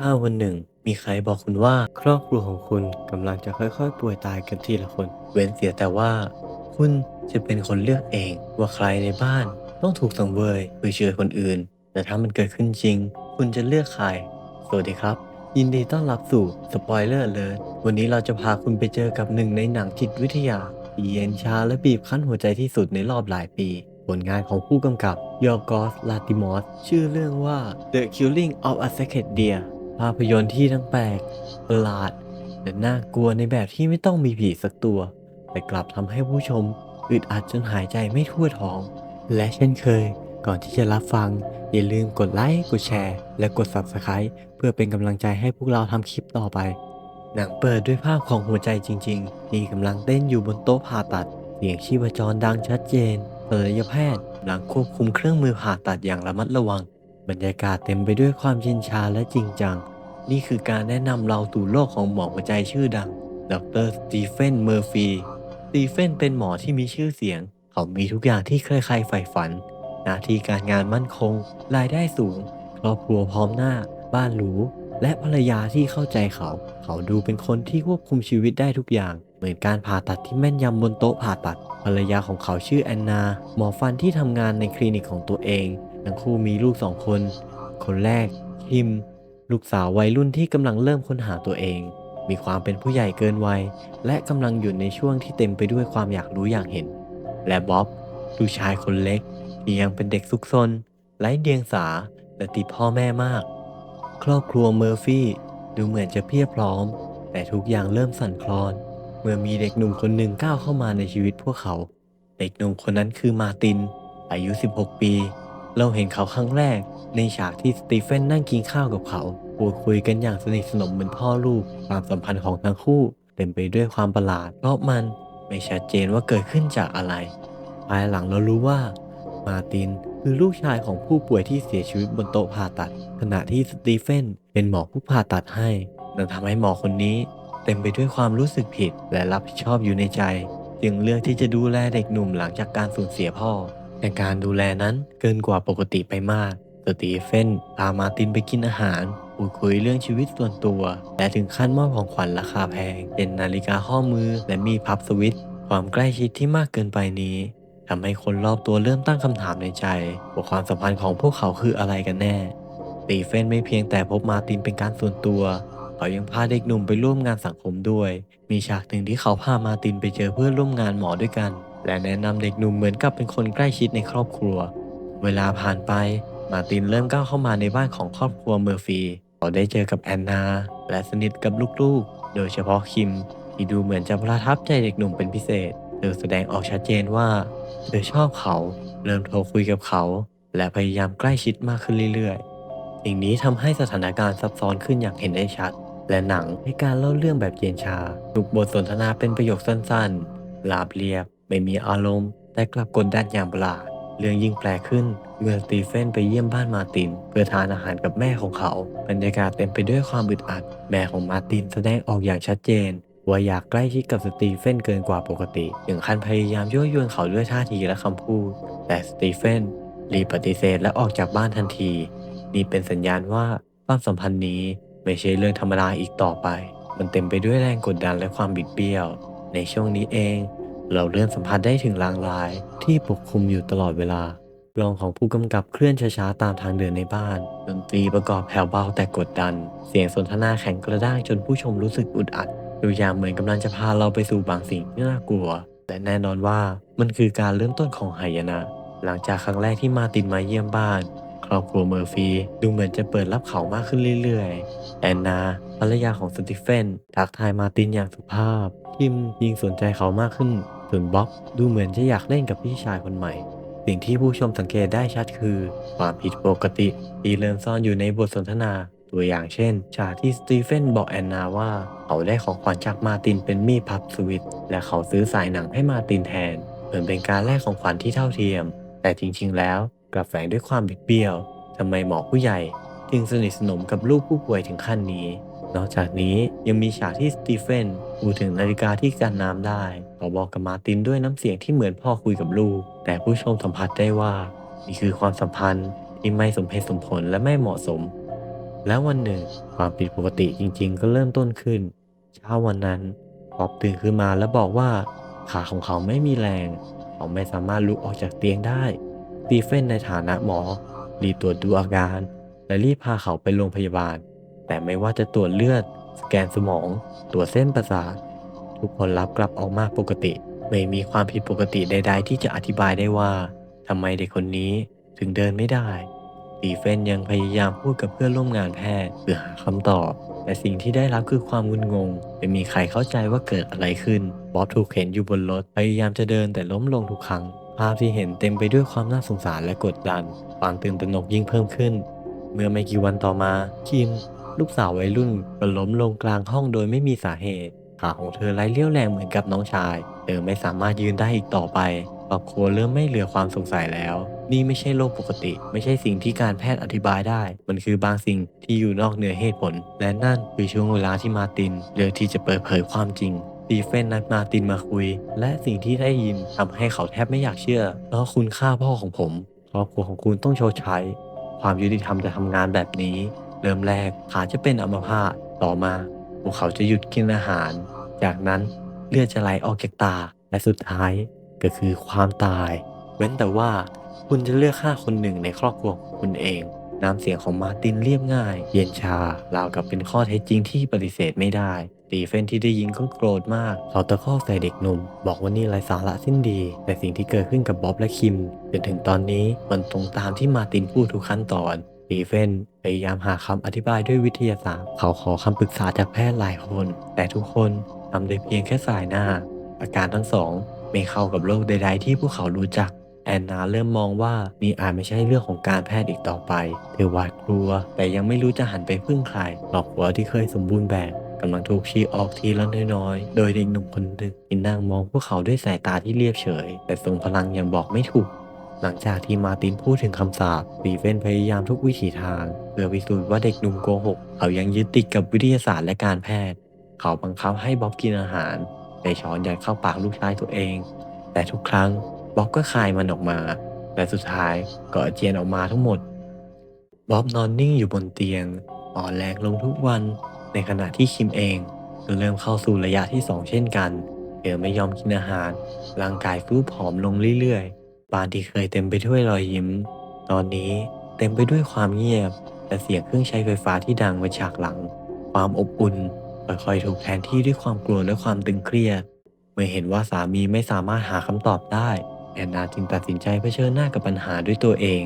ถ้าวันหนึ่ง มีใครบอกคุณว่า ครอบครัวของคุณกำลังจะค่อยๆ ป่วยตายกันทีละคน เว้นเสียแต่ว่า คุณจะเป็นคนเลือกเองว่าใครในบ้านต้องถูกสังเวยเพื่อช่วยคนอื่น แต่ถ้ามันเกิดขึ้นจริง คุณจะเลือกใคร สวัสดีครับ ยินดีต้อนรับสู่สปอยเลอร์เลยวันนี้เราจะพาคุณไปเจอกับหนึ่งในหนังจิตวิทยาที่เย็นชาและบีบคั้นหัวใจที่สุดในรอบหลายปี ผลงานของผู้กำกับยอร์กอสลาติมอสชื่อเรื่องว่า The Killing of a Sacred Deer ภาพยนตร์ที่ทั้งแปลกประหลาดและน่ากลัวในแบบที่ไม่ต้องมีผีสักตัว แต่กลับทำให้ผู้ชมอึดอัดจนหายใจไม่ทั่วท้อง และเช่นเคย ก่อนที่จะรับฟัง อย่าลืมกดไลค์กดแชร์ และกด Subscribe เพื่อเป็นกำลังใจให้พวกเราทำคลิปต่อไป หนังเปิดด้วยภาพของหัวใจจริงๆที่กำลังเต้นอยู่บนโต๊ะผ่าตัด เสียงชีพจรดังชัดเจนศัลยแพทย์กำลังควบคุมเครื่องมือผ่าตัดอย่างระมัดระวัง บรรยากาศเต็มไปด้วยความเย็นชาและจริงจัง นี่คือการแนะนำเราสู่โลกของหมอหัวใจชื่อดัง ดรสตีเฟน เมอร์ฟี สตีเฟนเป็นหมอที่มีชื่อเสียง เขามีทุกอย่างที่ใครๆใฝ่ฝัน หน้าที่การงานมั่นคง รายได้สูง ครอบครัวพร้อมหน้า บ้านหรู และภรรยาที่เข้าใจเขา เขาดูเป็นคนที่ควบคุมชีวิตได้ทุกอย่าง เหมือนการผ่าตัดที่แม่นยำบนโต๊ะผ่าตัด ภรรยาของเขาชื่อแอนนา หมอฟันที่ทำงานในคลินิกของตัวเอง ทั้งคู่มีลูกสองคน คนแรกคิม ลูกสาววัยรุ่นที่กำลังเริ่มค้นหาตัวเอง มีความเป็นผู้ใหญ่เกินวัย และกำลังอยู่ในช่วงที่เต็มไปด้วยความอยากรู้อยากเห็น และบ๊อบลูกชายคนเล็กที่ยังเป็นเด็กซุกซนไร้เดียงสาและติดพ่อแม่มาก ครอบครัวเมอร์ฟี่ดูเหมือนจะเพียบพร้อม แต่ทุกอย่างเริ่มสั่นคลอน เมื่อมีเด็กหนุ่มคนหนึ่งก้าวเข้ามาในชีวิตพวกเขา เด็กหนุ่มคนนั้นคือมาติน อายุ 16 ปี เราเห็นเขาครั้งแรก ในฉากที่สตีเฟนนั่งกินข้าวกับเขาพูดคุยกันอย่างสนิทสนมเหมือนพ่อลูก ความสัมพันธ์ของทั้งคู่เต็มไปด้วยความประหลาด เพราะมันไม่ชัดเจนว่าเกิดขึ้นจากอะไร ภายหลังเรารู้ว่า มาตินคือลูกชายของผู้ป่วยที่เสียชีวิตบนโต๊ะผ่าตัด ขณะที่สตีเฟนเป็นหมอผู้ผ่าตัดให้นั่นทำให้หมอคนนี้ เต็มไปด้วยความรู้สึกผิดและรับผิดชอบอยู่ในใจ จึงเลือกที่จะดูแลเด็กหนุ่มหลังจากการสูญเสียพ่อ แต่การดูแลนั้นเกินกว่าปกติไปมากสตีเฟนพามาตินไปกินอาหารพูดคุยเรื่องชีวิตส่วนตัว และถึงขั้นมอบของขวัญราคาแพง เป็นนาฬิกาข้อมือและมีพับสวิตช์ความใกล้ชิดที่มากเกินไปนี้ทำให้คนรอบตัวเริ่มตั้งคำถามในใจว่าความสัมพันธ์ของพวกเขาคืออะไรกันแน่สตีเฟนไม่เพียงแต่พบมาตินเป็นการส่วนตัว เขายังพาเด็กหนุ่มไปร่วมงานสังคมด้วย มีฉากหนึ่งที่เขาพามาตินไปเจอเพื่อนร่วมงานหมอด้วยกัน และแนะนำเด็กหนุ่มเหมือนกับเป็นคนใกล้ชิดในครอบครัว เวลาผ่านไปมาตินเริ่มก้าวเข้ามาในบ้านของครอบครัวเมอร์ฟีเขาได้เจอกับแอนนา และสนิทกับลูกๆ โดยเฉพาะคิม ที่ดูเหมือนจะประทับใจเด็กหนุ่มเป็นพิเศษเธอแสดงออกชัดเจนว่าเธอชอบเขา เริ่มโทรคุยกับเขา และพยายามใกล้ชิดมากขึ้นเรื่อยๆ สิ่งนี้ทำให้สถานการณ์ซับซ้อนขึ้นอย่างเห็นได้ชัด และหนังให้การเล่าเรื่องแบบเย็นชาทุกบทสนทนาเป็นประโยคสั้นๆลาบเรียบ ไม่มีอารมณ์ แต่กลับกดดันอย่างประหลาดเรื่องยิ่งแปลกขึ้นเมื่อสตีเฟนไปเยี่ยมบ้านมาติน เพื่อทานอาหารกับแม่ของเขา บรรยากาศเต็มไปด้วยความอึดอัด แม่ของมาตินแสดงออกอย่างชัดเจน ว่าอยากใกล้ชิดกับสตีเฟนเกินกว่าปกติถึงขั้นพยายามยั่วยวนเขาด้วยท่าทีและคำพูด แต่สตีเฟนรีปฏิเสธและออกจากบ้านทันที นี่เป็นสัญญาณว่าความสัมพันธ์นี้ไม่ใช่เรื่องธรรมดาอีกต่อไป มันเต็มไปด้วยแรงกดดันและความบิดเบี้ยว ในช่วงนี้เอง เราเริ่มสัมผัสได้ถึงลางร้ายที่ปกคลุมอยู่ตลอดเวลากลองของผู้กำกับเคลื่อนช้าๆตามทางเดินในบ้านดนตรีประกอบแผ่วเบาแต่กดดัน เสียงสนทนาแข็งกระด้างจนผู้ชมรู้สึกอึดอัดดูอย่างเหมือนกำลังจะพาเราไปสู่บางสิ่งที่น่ากลัว แต่แน่นอนว่ามันคือการเริ่มต้นของหายนะ หลังจากครั้งแรกที่มาตินมาเยี่ยมบ้าน ครอบครัวเมอร์ฟีดูเหมือนจะเปิดรับเขามากขึ้นเรื่อยๆ แอนนาภรรยาของสตีเฟนทักทายมาตินอย่างสุภาพคิมยิ่งสนใจเขามากขึ้นส่วนบ๊อบดูเหมือนจะอยากเล่นกับพี่ชายคนใหม่ สิ่งที่ผู้ชมสังเกตได้ชัดคือ ความผิดปกติที่เริ่มซ่อนอยู่ในบทสนทนาตัวอย่างเช่นฉากที่สตีเฟนบอกแอนนาว่า เขาได้ของขวัญจากมาตินเป็นมีดพับสวิตช์และเขาซื้อสายหนังให้มาตินแทน เหมือนเป็นการแลกของขวัญที่เท่าเทียม แต่จริงๆแล้ว กลับแฝงด้วยความบิดเบี้ยวทำไมหมอผู้ใหญ่ จึงสนิทสนมกับลูกผู้ป่วยถึงขั้นนี้ นอกจากนี้ยังมีฉากที่สตีเฟนพูดถึงนาฬิกาที่กันน้ำได้บอกกับมาตินด้วยน้ำเสียงที่เหมือนพ่อคุยกับลูก แต่ผู้ชมสัมผัสได้ว่า นี่คือความสัมพันธ์ที่ไม่สมเหตุสมผลและไม่เหมาะสม แล้ววันหนึ่ง ความผิดปกติจริง ๆ ก็เริ่มต้นขึ้น เช้าวันนั้นบ๊อบตื่นขึ้นมาแล้วบอกว่าขาของเขาไม่มีแรง เขาไม่สามารถลุกออกจากเตียงได้ ตีเฟนในฐานะหมอ รีบตรวจดูอาการ และรีบพาเขาไปโรงพยาบาล แต่ไม่ว่าจะตรวจเลือด สแกนสมอง ตรวจเส้นประสาท ทุกคนรับกลับออกมาปกติ ไม่มีความผิดปกติใด ๆ ที่จะอธิบายได้ว่าทำไมเด็กคนนี้ถึงเดินไม่ได้ตีเฟนยังพยายามพูดกับเพื่อนร่วมงานแพทย์เพื่อหาคำตอบ แต่สิ่งที่ได้รับคือความงุนงง ไม่มีใครเข้าใจว่าเกิดอะไรขึ้น บ๊อบถูกเข็นอยู่บนรถ พยายามจะเดินแต่ล้มลงทุกครั้งาพที่เห็นเต็มไปด้วยความน่าสงสารและกดดัน ความตื่นตระหนกยิ่งเพิ่มขึ้น เมื่อไม่กี่วันต่อมา คิม ลูกสาววัยรุ่นก็ล้มลงกลางห้องโดยไม่มีสาเหตุ ขาของเธอไร้เลี้ยวแรงเหมือนกับน้องชาย เธอไม่สามารถยืนได้อีกต่อไปครอบครัวเริ่มไม่เหลือความสงสัยแล้ว นี่ไม่ใช่โรคปกติ ไม่ใช่สิ่งที่การแพทย์อธิบายได้ มันคือบางสิ่งที่อยู่นอกเหนือเหตุผล และนั่นคือช่วงเวลาที่มาตินเลือกที่จะเปิดเผยความจริง ตีเฟนนัดมาตินมาคุย และสิ่งที่ได้ยินทำให้เขาแทบไม่อยากเชื่อ เพราะคุณฆ่าพ่อของผมครอบครัวของคุณต้องโชดใช้ ความยุติธรรมจะทำงานแบบนี้ เริ่มแรกขาจะเป็นอัมพาตต่อมาพวกเขาจะหยุดกินอาหาร จากนั้นเลือดจะไหลออกจากตาและสุดท้ายก็คือความตาย เว้นแต่ว่าคุณจะเลือกฆ่าคนหนึ่งในครอบครัวของคุณเองน้ำเสียงของมาตินเรียบง่าย เย็นชาราวกับเป็นข้อเท็จจริงที่ปฏิเสธไม่ได้ ตีเฟนที่ได้ยินก็โกรธมากเขาตะคอกใส่เด็กหนุ่ม บอกว่านี่ไร้สาระสิ้นดี แต่สิ่งที่เกิดขึ้นกับบ๊อบและคิมจนถึงตอนนี้มันตรงตามที่มาตินพูดทุกขั้นตอนสตีเฟนพยายามหาคำอธิบายด้วยวิทยาศาสตร์ เขาขอคำปรึกษาจากแพทย์หลายคน แต่ทุกคนทำได้เพียงแค่สายหน้า อาการทั้งสองไม่เข้ากับโรคใด ๆ ที่พวกเขารู้จัก แอนนาเริ่มมองว่านี่อาจไม่ใช่เรื่องของการแพทย์อีกต่อไป เธอหวาดกลัว แต่ยังไม่รู้จะหันไปพึ่งใครครอบครัวที่เคยสมบูรณ์แบบ กำลังถูกชี้ออกทีละน้อยๆ โดยเด็กหนุ่มคนหนึ่งที่นั่งมองพวกเขาด้วยสายตาที่เรียบเฉย แต่ทรงพลังยังบอกไม่ถูก หลังจากที่มาตินพูดถึงคำสาปสตีเฟนพยายามทุกวิถีทาง เพื่อพิสูจน์ว่าเด็กหนุ่มโกหก เขายังยึดติดกับวิทยาศาสตร์และการแพทย์ เขาบังคับให้บ๊อบกินอาหารแต่ช้อนยัดเข้าปากลูกชายตัวเอง แต่ทุกครั้งบ๊อบก็คายมันออกมา และสุดท้ายก็อาเจียนออกมาทั้งหมดบ๊อบนอนนิ่งอยู่บนเตียงอ่อนแรงลงทุกวัน ในขณะที่คิมเองก็เริ่มเข้าสู่ระยะที่สองเช่นกัน เธอไม่ยอมกินอาหาร ร่างกายฟูผอมลงเรื่อยๆ บ้านที่เคยเต็มไปด้วยรอยยิ้ม ตอนนี้เต็มไปด้วยความเงียบ และเสียงเครื่องใช้ไฟฟ้าที่ดังมาฉากหลัง ความอบอุ่นค่อยๆถูกแทนที่ด้วยความกลัวและความตึงเครียด เมื่อเห็นว่าสามีไม่สามารถหาคำตอบได้ แอนนาจึงตัดสินใจเผชิญหน้ากับปัญหาด้วยตัวเอง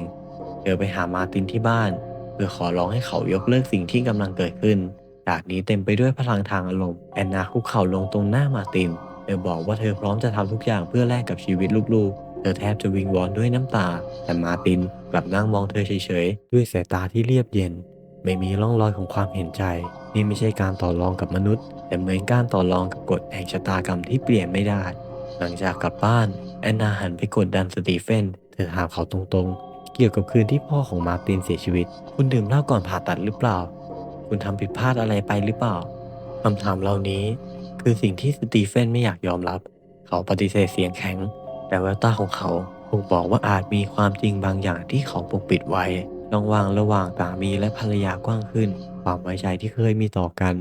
เธอไปหามาตินที่บ้าน เพื่อขอร้องให้เขายกเลิกสิ่งที่กำลังเกิดขึ้น จากนี้เต็มไปด้วยพลังทางอารมณ์แอนนาคุกเข่าลงตรงหน้ามาตินเธอบอกว่าเธอพร้อมจะทำทุกอย่างเพื่อแลกกับชีวิตลูกๆ เธอแทบจะวิงวอนด้วยน้ำตา แต่มาตินกลับนั่งมองเธอเฉยๆ ด้วยสายตาที่เรียบเย็น ไม่มีร่องรอยของความเห็นใจ นี่ไม่ใช่การต่อรองกับมนุษย์ แต่เหมือนการต่อรองกับกฎแห่งชะตากรรมที่เปลี่ยนไม่ได้ หลังจากกลับบ้านแอนนาหันไปกดดันสตีเฟน เธอถามเขาตรงๆ เกี่ยวกับคืนที่พ่อของมาตินเสียชีวิต คุณดื่มเหล้าก่อนผ่าตัดหรือเปล่า คุณทำผิดพลาดอะไรไปหรือเปล่าคำถามเหล่านี้ คือสิ่งที่สตีเฟนไม่อยากยอมรับ เขาปฏิเสธเสียงแข็ง แต่แววตาของเขาคงบอกว่าอาจมีความจริงบางอย่างที่เขาปกปิดไว้ช่องว่างระหว่างสามีและภรรยากว้างขึ้น ความไว้ใจที่เคยมีต่อกัน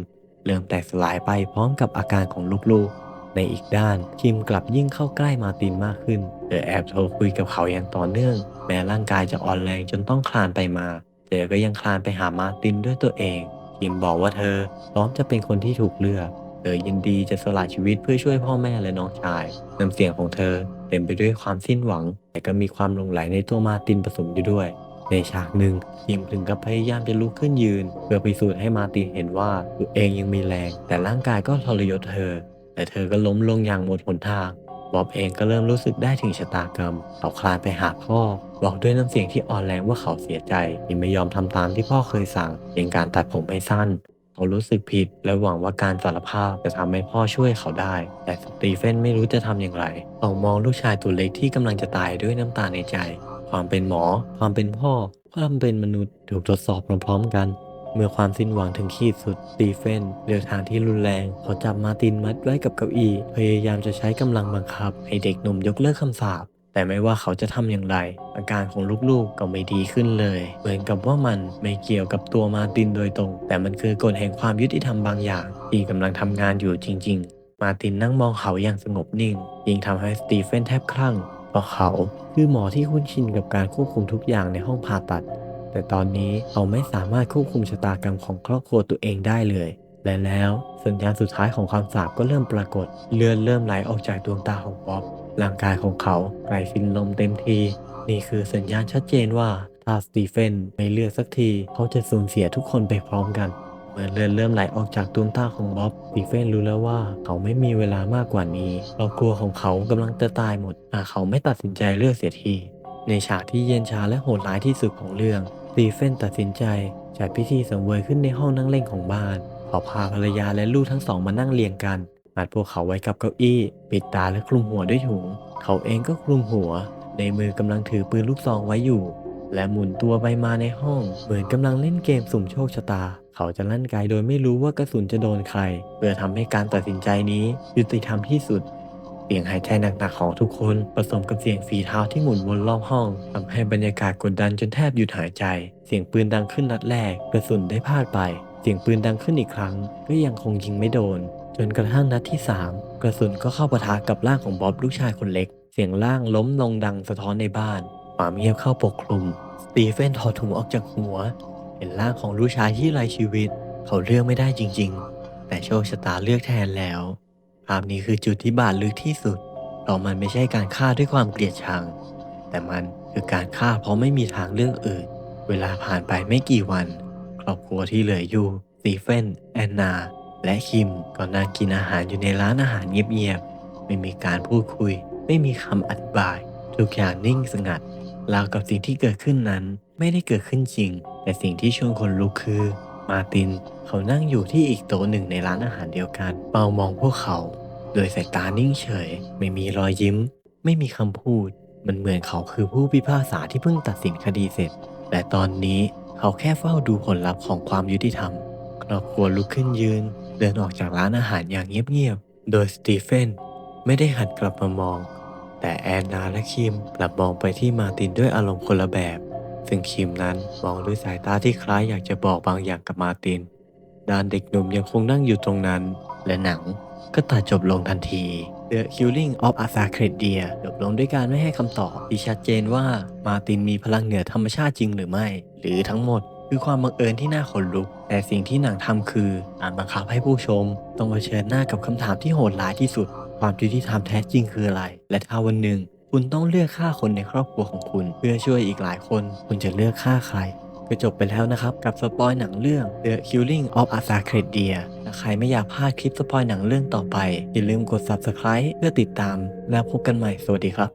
เริ่มแตกสลายไปพร้อมกับอาการของลูกๆ ในอีกด้านคิมกลับยิ่งเข้าใกล้มาตินมากขึ้นเธอแอบโทรคุยกับเขาอย่างต่อเนื่อง แม้ร่างกายจะอ่อนแรงจนต้องคลานไปมา ธอก็ยังคลานไปหามาตินด้วยตัวเองคิมบอกว่าเธอพร้อมจะเป็นคนที่ถูกเลือกเธอยินดีจะสละชีวิตเพื่อช่วยพ่อแม่และน้องชายน้ำเสียงของเธอเต็มไปด้วยความสิ้นหวัง แต่ก็มีความหลงไหลในตัวมาตินผสมอยู่ด้วยในฉากหนึ่งคิมถึงกับพยายามจะลุกขึ้นยืน เพื่อพิสูจน์ให้มาตินเห็นว่าตัวเองยังมีแรง แต่ร่างกายก็ทรยศเธอ แต่เธอก็ล้มลงอย่างหมดหนทาง บอบเองก็เริ่มรู้สึกได้ถึงชะตากรรมเขาคลานไปหาพ่อ บอกด้วยน้ำเสียงที่อ่อนแรงว่าเขาเสียใจที่ไม่ยอมทำตามที่พ่อเคยสั่งเป็นการตัดผมให้สั้น เขารู้สึกผิด และหวังว่าการสารภาพจะทำให้พ่อช่วยเขาได้ แต่สตีเฟนไม่รู้จะทำอย่างไรเขามองลูกชายตัวเล็กที่กำลังจะตายด้วยน้ำตาในใจ ความเป็นหมอ ความเป็นพ่อ ความเป็นมนุษย์ถูกทดสอบพร้อมๆกันเมื่อความสิ้นหวังถึงขีดสุดสตีเฟนเลือกทางที่รุนแรง เขาจับมาตินมัดไว้กับเก้าอี้ พยายามจะใช้กำลังบังคับ ให้เด็กหนุ่มยกเลิกคำสาป แต่ไม่ว่าเขาจะทำอย่างไร อาการของลูกๆก็ไม่ดีขึ้นเลย เหมือนกับว่ามันไม่เกี่ยวกับตัวมาตินโดยตรง แต่มันคือกฎแห่งความยุติธรรมบางอย่าง ที่กำลังทำงานอยู่จริง ๆ มาตินนั่งมองเขาอย่างสงบนิ่ง ยิ่งทำให้สตีเฟนแทบคลั่งเพราะเขาคือหมอที่คุ้นชินกับการควบคุมทุกอย่างในห้องผ่าตัด แต่ตอนนี้เขาไม่สามารถควบคุมชะตากรรมของครอบครัวตัวเองได้เลยและแล้วสัญญาณสุดท้ายของความสาปก็เริ่มปรากฏ เลือดเริ่มไหลออกจากดวงตาของบ๊อบ ร่างกายของเขาไร้สิ้นลมเต็มที นี่คือสัญญาณชัดเจนว่าถ้าสตีเฟนไม่เลือกสักที เขาจะสูญเสียทุกคนไปพร้อมกันเมื่อเลือดเริ่มไหลออกจากดวงตาของบ๊อบสตีเฟนรู้แล้วว่าเขาไม่มีเวลามากกว่านี้ครอบครัวของเขากำลังจะตายหมดหากเขาไม่ตัดสินใจเลือกเสียที ในฉากที่เย็นชาและโหดร้ายที่สุดของเรื่องสตีเฟนตัดสินใจจัดพิธีสังเวยขึ้นในห้องนั่งเล่นของบ้านเขาพาภรรยาและลูกทั้งสองมานั่งเรียงกัน มัดพวกเขาไว้กับเก้าอี้ ปิดตาและคลุมหัวด้วยถุง เขาเองก็คลุมหัว ในมือกำลังถือปืนลูกซองไว้อยู่ และหมุนตัวไปมาในห้อง เหมือนกำลังเล่นเกมสุ่มโชคชะตา เขาจะลั่นไกโดยไม่รู้ว่ากระสุนจะโดนใคร เพื่อทำให้การตัดสินใจนี้ยุติธรรมที่สุดเสียงหายใจหนักๆของทุกคนผสมกับเสียงฝีเท้าที่หมุนวนรอบห้องทำให้บรรยากาศกดดันจนแทบหยุดหายใจ เสียงปืนดังขึ้นนัดแรกกระสุนได้พลาดไป เสียงปืนดังขึ้นอีกครั้ง ก็ยังคงยิงไม่โดน จนกระทั่งนัดที่ 3 กระสุนก็เข้าปะทะกับร่างของบ๊อบลูกชายคนเล็ก เสียงร่างล้มลงดังสะท้อนในบ้านความเงียบเข้าปกคลุม สตีเฟนถอดถุงออกจากหัว เห็นร่างของลูกชายที่ไร้ชีวิต เขาเลือกไม่ได้จริง ๆ แต่โชคชะตาเลือกแทนแล้วภาพนี้คือจุดที่บาดลึกที่สุดเพราะมันไม่ใช่การฆ่าด้วยความเกลียดชัง แต่มันคือการฆ่าเพราะไม่มีทางเลือกอื่น เวลาผ่านไปไม่กี่วัน ครอบครัวที่เหลืออยู่สตีเฟนแอนนา และคิมก็นั่งกินอาหารอยู่ในร้านอาหารเงียบๆ ไม่มีการพูดคุย ไม่มีคำอธิบาย ทุกอย่างนิ่งสงัดราวกับสิ่งที่เกิดขึ้นนั้นไม่ได้เกิดขึ้นจริง แต่สิ่งที่ชวนคนลุกคือ มาตินเขานั่งอยู่ที่อีกโต๊ะหนึ่งในร้านอาหารเดียวกันเปามองพวกเขา โดยสายตานิ่งเฉย ไม่มีรอยยิ้ม ไม่มีคำพูด มันเหมือนเขาคือผู้พิพากษาที่เพิ่งตัดสินคดีเสร็จ แต่ตอนนี้เขาแค่เฝ้าดูผลลัพธ์ของความยุติธรรมครอบครัวลุกขึ้นยืน เดินออกจากร้านอาหารอย่างเงียบๆ โดยสตีเฟนไม่ได้หันกลับมามอง แต่แอนนาและคิมกลับมองไปที่มาตินด้วยอารมณ์คนละแบบ ซึ่งคิมนั้นมองด้วยสายตาที่คล้ายอยากจะบอกบางอย่างกับมาติน ด้านเด็กหนุ่มยังคงนั่งอยู่ตรงนั้น และหนังก็ตัดจบลงทันที The Killing of a Sacred Deer จบลงด้วยการไม่ให้คำตอบที่ชัดเจนว่ามาตินมีพลังเหนือธรรมชาติจริงหรือไม่ หรือทั้งหมด คือความบังเอิญที่น่าขนลุก แต่สิ่งที่หนังทำคือการบังคับให้ผู้ชม ต้องเผชิญหน้ากับคำถามที่โหดร้ายที่สุด ความยุติธรรมแท้จริงคืออะไร และถ้าวันหนึ่ง คุณต้องเลือกฆ่าคนในครอบครัวของคุณ เพื่อช่วยอีกหลายคน คุณจะเลือกฆ่าใครก็จบไปแล้วนะครับ กับสปอยหนังเรื่อง The Killing of a Sacred Deer ถ้าใครไม่อยากพลาดคลิปสปอยหนังเรื่องต่อไป อย่าลืมกด Subscribe เพื่อติดตาม แล้วพบกันใหม่สวัสดีครับ